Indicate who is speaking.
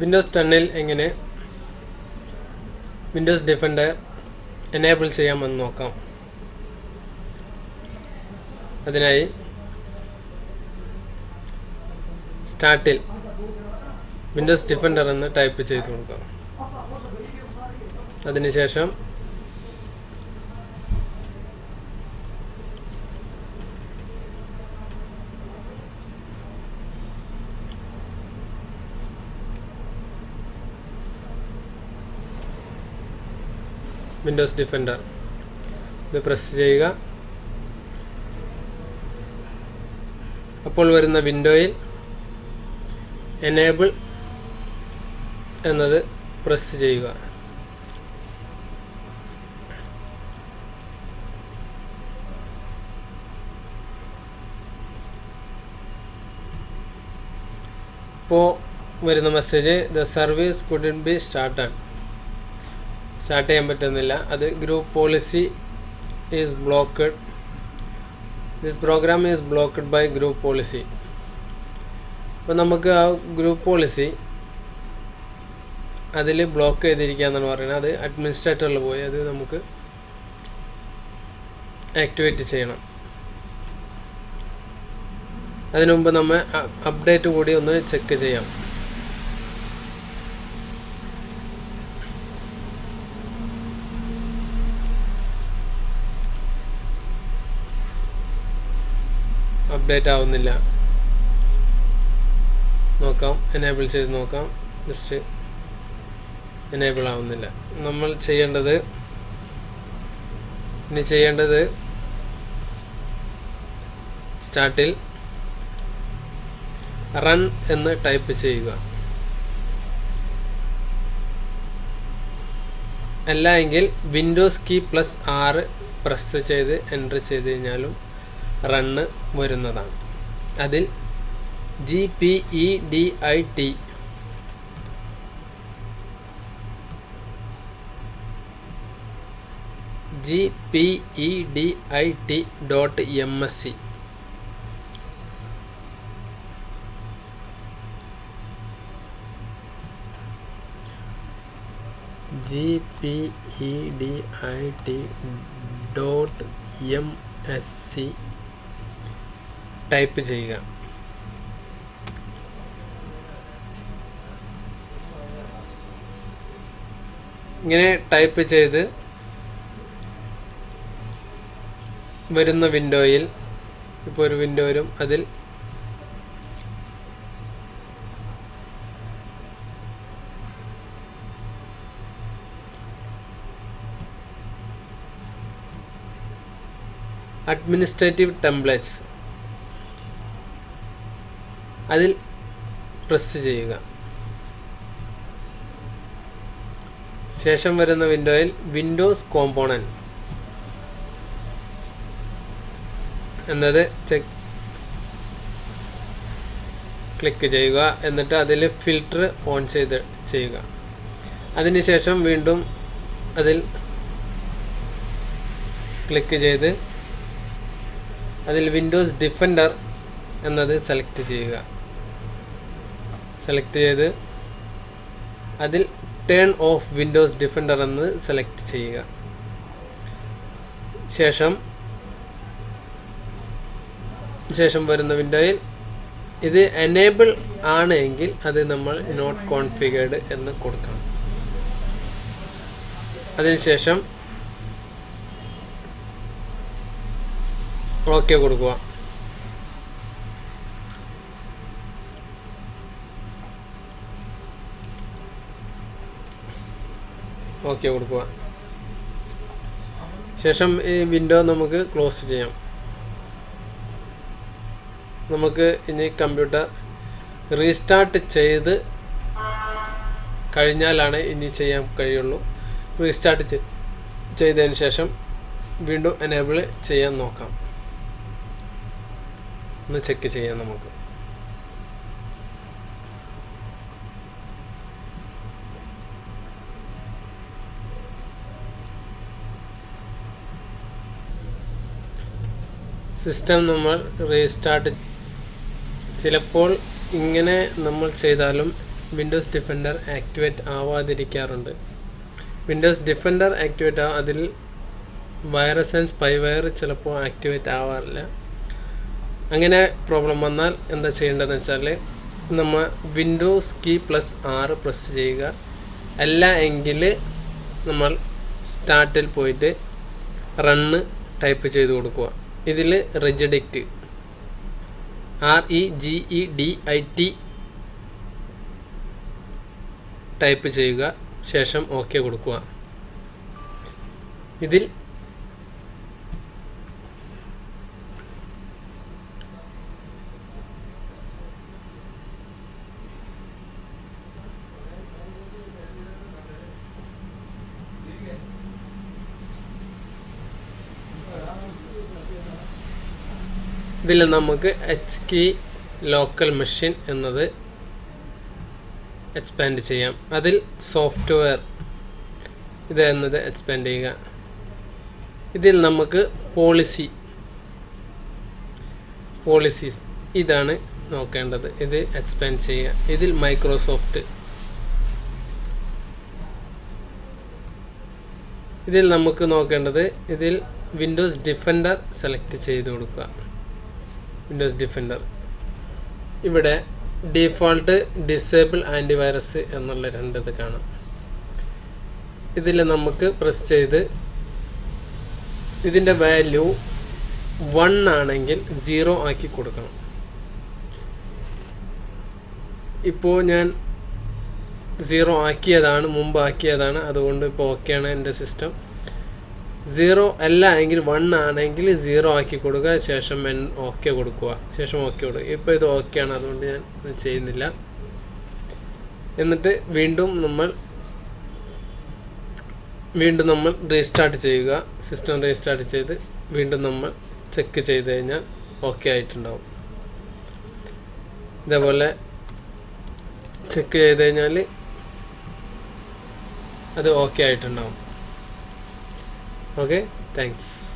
Speaker 1: Windows ടെണ്ണിൽ എങ്ങനെ Windows defender enable ചെയ്യാമെന്ന് നോക്കാം. അതിനായി സ്റ്റാർട്ടിൽ വിൻഡോസ് ഡിഫൻഡർ എന്ന് ടൈപ്പ് ചെയ്ത് കൊടുക്കാം. അതിനുശേഷം വിൻഡോസ് ഡിഫൻഡർ ഇത് പ്രസ് ചെയ്യുക. അപ്പോൾ വരുന്ന വിൻഡോയിൽ എനേബിൾ എന്നത് പ്രസ് ചെയ്യുക. ഇപ്പോൾ വരുന്ന message the service couldn't be started start ചെയ്യാൻ പറ്റുന്നില്ല. അത് group policy is blocked this program is blocked by group policy അപ്പോൾ നമുക്ക് ആ ഗ്രൂപ്പ് പോളിസി അതിൽ ബ്ലോക്ക് ചെയ്തിരിക്കുക എന്നാണ് പറയുന്നത്. അത് അഡ്മിനിസ്ട്രേറ്ററിൽ പോയി. അത് നമുക്ക് ആക്ടിവേറ്റ് ചെയ്യണം. അതിനുമുമ്പ് നമ്മൾ അപ്ഡേറ്റ് കൂടി ഒന്ന് ചെക്ക് ചെയ്യാം. അപ്ഡേറ്റ് ആവുന്നില്ല. നോക്കാം എനേബിൾ ചെയ്ത് നോക്കാം. ജസ്റ്റ് എനേബിൾ ആവുന്നില്ല. നമ്മൾ ചെയ്യേണ്ടത് ഇനി ചെയ്യേണ്ടത് സ്റ്റാർട്ടിൽ റൺ എന്ന് ടൈപ്പ് ചെയ്യുക. അല്ല എങ്കിൽ Windows key plus R press ചെയ്ത് എന്റർ ചെയ്ത് കഴിഞ്ഞാലും റണ്ണ് വരുന്നതാണ്. അതിൽ G P E D I T. G P E D I T dot M S C. G P E D I T dot M S C type ചെയ്യുക. ഇങ്ങനെ type ചെയ്ത് വരുന്ന വിൻഡോയിൽ ഇപ്പോൾ ഒരു വിൻഡോ വരും. അതിൽ അഡ്മിനിസ്ട്രേറ്റീവ് ടെംപ്ലേറ്റ്സ് അതിൽ പ്രസ് ചെയ്യുക. ശേഷം വരുന്ന വിൻഡോയിൽ വിൻഡോസ് കോമ്പോണന്റ് എന്നത് ചെക്ക് ക്ലിക്ക് ചെയ്യുക. എന്നിട്ട് അതിൽ ഫിൽറ്റർ ഓൺ ചെയ്ത് ചെയ്യുക. അതിനുശേഷം വീണ്ടും അതിൽ ക്ലിക്ക് ചെയ്ത് അതിൽ വിൻഡോസ് ഡിഫൻഡർ എന്നത് സെലക്ട് ചെയ്യുക. സെലക്ട് ചെയ്ത് അതിൽ ടേൺ ഓഫ് വിൻഡോസ് ഡിഫൻഡർ എന്ന് സെലക്ട് ചെയ്യുക. ശേഷം ശേഷം വരുന്ന വിൻഡോയിൽ ഇത് എനേബിൾ ആണ് എങ്കിൽ അത് നമ്മൾ നോട്ട് കോൺഫിഗേർഡ് എന്ന് കൊടുക്കണം. അതിനുശേഷം ഓക്കെ കൊടുക്കുക. ഓക്കെ കൊടുക്കുക ശേഷം ഈ വിൻഡോ നമുക്ക് ക്ലോസ് ചെയ്യാം. നമുക്ക് ഇനി കമ്പ്യൂട്ടർ റീസ്റ്റാർട്ട് ചെയ്ത് കഴിഞ്ഞാലാണ് ഇനി ചെയ്യാൻ കഴിയുള്ളൂ. റീസ്റ്റാർട്ട് ചെയ്തതിന് ശേഷം വീണ്ടും എനേബിൾ ചെയ്യാൻ നോക്കാം. ഒന്ന് ചെക്ക് ചെയ്യാം നമുക്ക്. സിസ്റ്റം നമ്മൾ റീസ്റ്റാർട്ട് ചിലപ്പോൾ ഇങ്ങനെ നമ്മൾ ചെയ്താലും വിൻഡോസ് ഡിഫൻഡർ ആക്ടിവേറ്റ് ആവാതിരിക്കാറുണ്ട്. വിൻഡോസ് ഡിഫൻഡർ ആക്ടിവേറ്റ് ആ അതിൽ വൈറസ് ആൻഡ് സ്പൈവയർ ചിലപ്പോൾ ആക്ടിവേറ്റ് ആവാറില്ല. അങ്ങനെ പ്രോബ്ലം വന്നാൽ എന്താ ചെയ്യേണ്ടതെന്ന് വെച്ചാൽ നമ്മൾ Windows key plus R press ചെയ്യുക. അല്ല എങ്കിൽ നമ്മൾ സ്റ്റാർട്ടിൽ പോയിട്ട് റണ്ണ് ടൈപ്പ് ചെയ്ത് കൊടുക്കുക. ഇതിൽ regedit R E G E D I T type ചെയ്യുക ശേഷം ഓക്കെ കൊടുക്കുക. ഇതിൽ ഇതിൽ നമുക്ക് എച്ച് കി ലോക്കൽ മെഷീൻ എന്നത് എക്സ്പാൻഡ് ചെയ്യാം. അതിൽ സോഫ്റ്റ്വെയർ ഇത് എന്നത് എക്സ്പാൻഡ് ചെയ്യുക. ഇതിൽ നമുക്ക് പോളിസി പോളിസീസ് ഇതാണ് നോക്കേണ്ടത്. ഇത് എക്സ്പാൻഡ് ചെയ്യുക. ഇതിൽ മൈക്രോസോഫ്റ്റ് ഇതിൽ നമുക്ക് നോക്കേണ്ടത് ഇതിൽ വിൻഡോസ് ഡിഫൻഡർ സെലക്ട് ചെയ്ത് കൊടുക്കുക. വിൻഡോസ് ഡിഫൻഡർ ഇവിടെ ഡിഫോൾട്ട് ഡിസേബിൾ ആന്റിവൈറസ് എന്നുള്ള രണ്ടത് കാണാം. ഇതിൽ നമുക്ക് പ്രസ് ചെയ്ത് ഇതിന്റെ വാല്യൂ വൺ ആണെങ്കിൽ സീറോ ആക്കി കൊടുക്കണം. ഇപ്പോൾ ഞാൻ സീറോ ആക്കിയതാണ് മുമ്പ് ആക്കിയതാണ് അതുകൊണ്ട് ഇപ്പോൾ ഓക്കെയാണ് എന്റെ സിസ്റ്റം സീറോ അല്ല എങ്കിൽ വൺ ആണെങ്കിൽ സീറോ ആക്കി കൊടുക്കുക. ശേഷം എൻ ഓക്കെ കൊടുക്കുക. ശേഷം ഓക്കെ കൊടുക്കുക. ഇപ്പോൾ ഇത് ഓക്കെയാണ് അതുകൊണ്ട് ഞാൻ ചെയ്യുന്നില്ല. എന്നിട്ട് വീണ്ടും നമ്മൾ വീണ്ടും നമ്മൾ റീസ്റ്റാർട്ട് ചെയ്യുക. സിസ്റ്റം റീസ്റ്റാർട്ട് ചെയ്ത് വീണ്ടും നമ്മൾ ചെക്ക് ചെയ്ത് കഴിഞ്ഞാൽ ഓക്കെ ആയിട്ടുണ്ടാവും. ഇതേപോലെ ചെക്ക് ചെയ്ത് കഴിഞ്ഞാൽ അത് ഓക്കെ ആയിട്ടുണ്ടാവും. Okay? Thanks